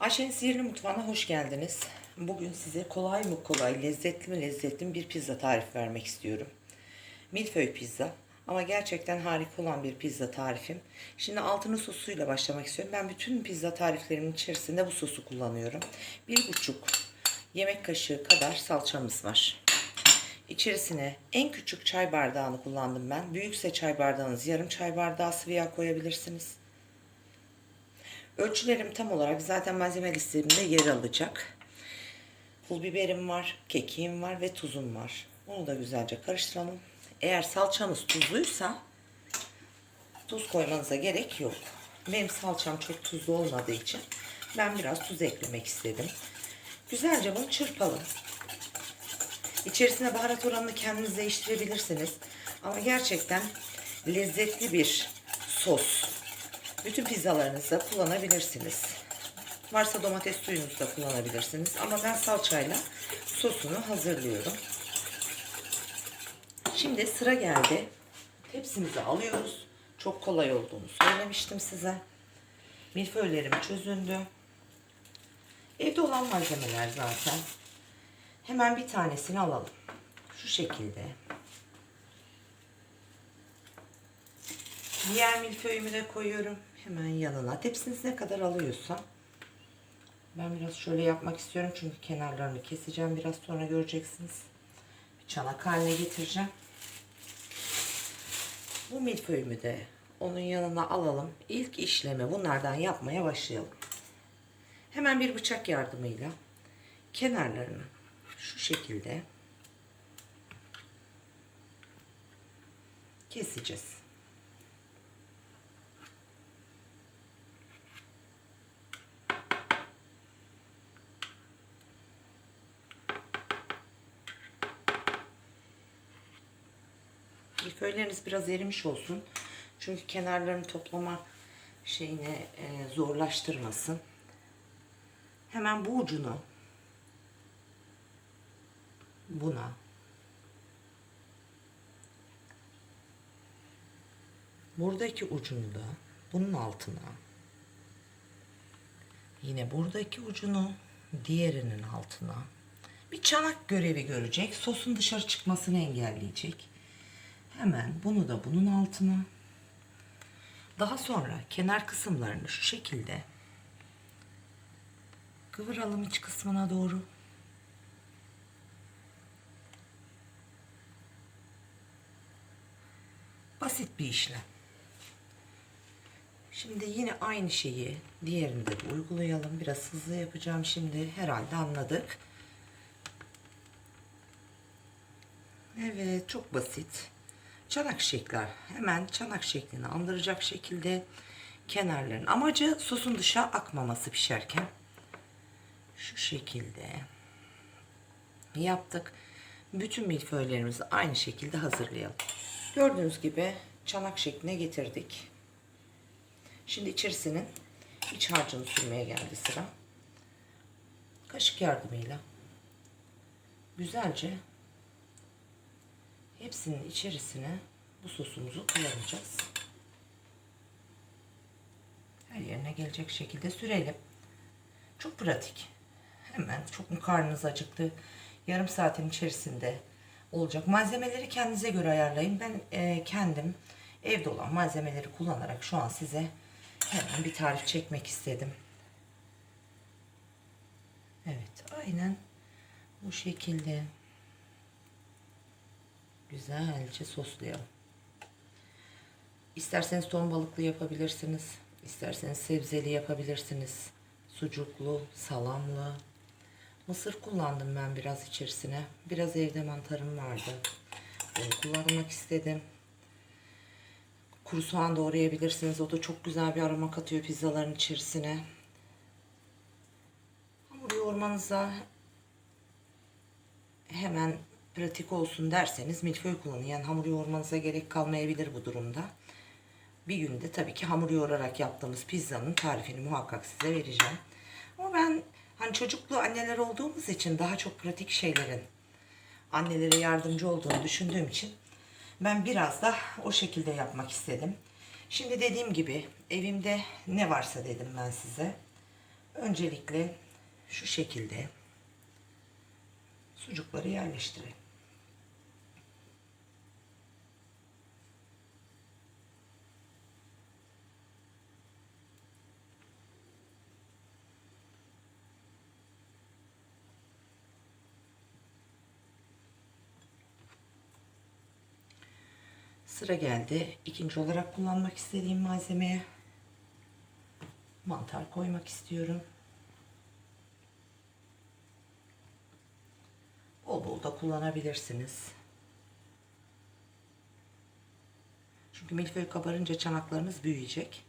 Ayşe'nin Sihirli Mutfağı'na hoş geldiniz. Bugün size kolay mı kolay, lezzetli mi lezzetli mi bir pizza tarifi vermek istiyorum. Milföy pizza ama gerçekten harika olan bir pizza tarifim. Şimdi altını sosuyla başlamak istiyorum. Ben bütün pizza tariflerimin içerisinde bu sosu kullanıyorum. Bir buçuk yemek kaşığı kadar salçamız var. İçerisine en küçük çay bardağını kullandım ben. Büyükse çay bardağınız yarım çay bardağı sıvı yağ koyabilirsiniz. Ölçülerim tam olarak zaten malzeme listemde yer alacak. Pul biberim var, kekiğim var ve tuzum var. Onu da güzelce karıştıralım. Eğer salçanız tuzluysa tuz koymanıza gerek yok. Benim salçam çok tuzlu olmadığı için ben biraz tuz eklemek istedim. Güzelce bunu çırpalım. İçerisine baharat oranını kendiniz değiştirebilirsiniz. Ama gerçekten lezzetli bir sos. Bütün pizzalarınızda kullanabilirsiniz. Varsa domates suyunuzu da kullanabilirsiniz. Ama ben salçayla sosunu hazırlıyorum. Şimdi sıra geldi. Tepsimizi alıyoruz. Çok kolay olduğunu söylemiştim size. Milföylerim çözündü. Evde olan malzemeler zaten. Hemen bir tanesini alalım. Şu şekilde. Diğer milföyümü de koyuyorum. Hemen yanına. Tepsiniz ne kadar alıyorsa. Ben biraz şöyle yapmak istiyorum. Çünkü kenarlarını keseceğim. Biraz sonra göreceksiniz. Bir çanak haline getireceğim. Bu milföyümü de onun yanına alalım. İlk işlemi bunlardan yapmaya başlayalım. Hemen bir bıçak yardımıyla kenarlarını şu şekilde keseceğiz. Milföyleriniz biraz erimiş olsun. Çünkü kenarlarını toplama şeyini e, zorlaştırmasın. Hemen bu ucunu buna buradaki ucunu da bunun altına yine buradaki ucunu diğerinin altına bir çanak görevi görecek. Sosun dışarı çıkmasını engelleyecek. Hemen bunu da bunun altına daha sonra kenar kısımlarını şu şekilde kıvıralım iç kısmına doğru. Basit bir işlem. Şimdi yine aynı şeyi diğerinde de uygulayalım. Biraz hızlı yapacağım şimdi. Herhalde anladık. Evet çok basit. Çanak şekler. Hemen çanak şeklini andıracak şekilde kenarların. Amacı sosun dışa akmaması pişerken. Şu şekilde yaptık. Bütün milföylerimizi aynı şekilde hazırlayalım. Gördüğünüz gibi çanak şekline getirdik. Şimdi içerisinin iç harcını sürmeye geldi sıra. Kaşık yardımıyla güzelce hepsinin içerisine bu sosumuzu kullanacağız. Her yerine gelecek şekilde sürelim. Çok pratik. Hemen çok mu karnınız acıktı? Yarım saatin içerisinde olacak. Malzemeleri kendinize göre ayarlayın. Ben e, kendim evde olan malzemeleri kullanarak şu an size hemen bir tarif çekmek istedim. Evet, aynen bu şekilde güzelce soslayalım. İsterseniz ton balıklı yapabilirsiniz. İsterseniz sebzeli yapabilirsiniz. Sucuklu, salamlı. Mısır kullandım ben biraz içerisine. Biraz evde mantarım vardı. Onu kullanmak istedim. Kuru soğan doğrayabilirsiniz. O da çok güzel bir aroma katıyor pizzaların içerisine. Hamur yoğurmanıza hemen pratik olsun derseniz milföy kullanın. Yani hamur yoğurmanıza gerek kalmayabilir bu durumda. Bir günde tabii ki hamur yoğurarak yaptığımız pizzanın tarifini muhakkak size vereceğim. Ama ben hani çocuklu anneler olduğumuz için daha çok pratik şeylerin annelere yardımcı olduğunu düşündüğüm için ben biraz da o şekilde yapmak istedim. Şimdi dediğim gibi evimde ne varsa dedim ben size. Öncelikle şu şekilde sucukları yerleştirelim. Sıra geldi. İkinci olarak kullanmak istediğim malzemeye mantar koymak istiyorum. Bol bol da kullanabilirsiniz. Çünkü milföy kabarınca çanaklarınız büyüyecek.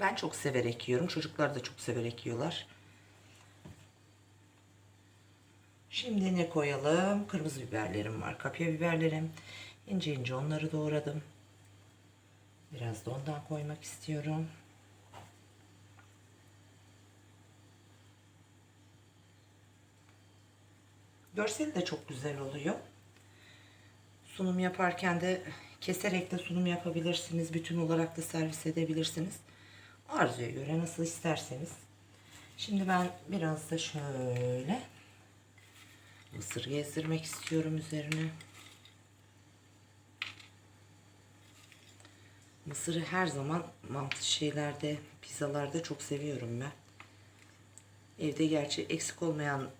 Ben çok severek yiyorum. Çocuklar da çok severek yiyorlar. Şimdi ne koyalım? Kırmızı biberlerim var. Kapya biberlerim. İnce ince onları doğradım. Biraz da ondan koymak istiyorum. Görseli de çok güzel oluyor. Sunum yaparken de keserek de sunum yapabilirsiniz. Bütün olarak da servis edebilirsiniz. Arzuya göre nasıl isterseniz. Şimdi ben biraz da şöyle mısır gezdirmek istiyorum üzerine. Mısırı her zaman mantı şeylerde, pizzalarda çok seviyorum ben. Evde gerçi eksik olmayan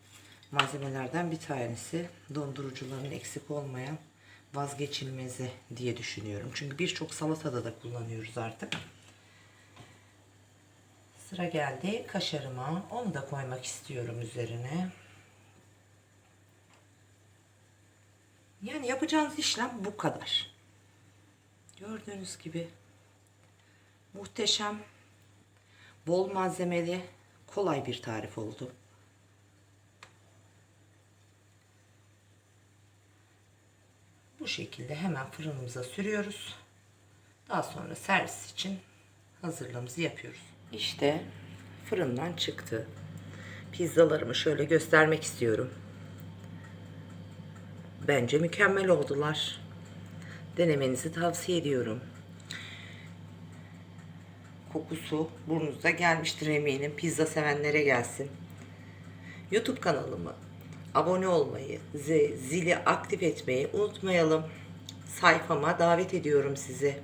malzemelerden bir tanesi. Dondurucuların eksik olmayan vazgeçilmezi diye düşünüyorum. Çünkü birçok salatada da kullanıyoruz artık. Sıra geldi kaşarıma. Onu da koymak istiyorum üzerine. Yani yapacağınız işlem bu kadar. Gördüğünüz gibi muhteşem, bol malzemeli, kolay bir tarif oldu. Bu şekilde hemen fırınımıza sürüyoruz. Daha sonra servis için hazırlığımızı yapıyoruz. İşte fırından çıktı. Pizzalarımı şöyle göstermek istiyorum. Bence mükemmel oldular. Denemenizi tavsiye ediyorum. Kokusu burnunuza gelmiştir eminim. Pizza sevenlere gelsin. YouTube kanalımı abone olmayı, zili aktif etmeyi unutmayalım. Sayfama davet ediyorum sizi.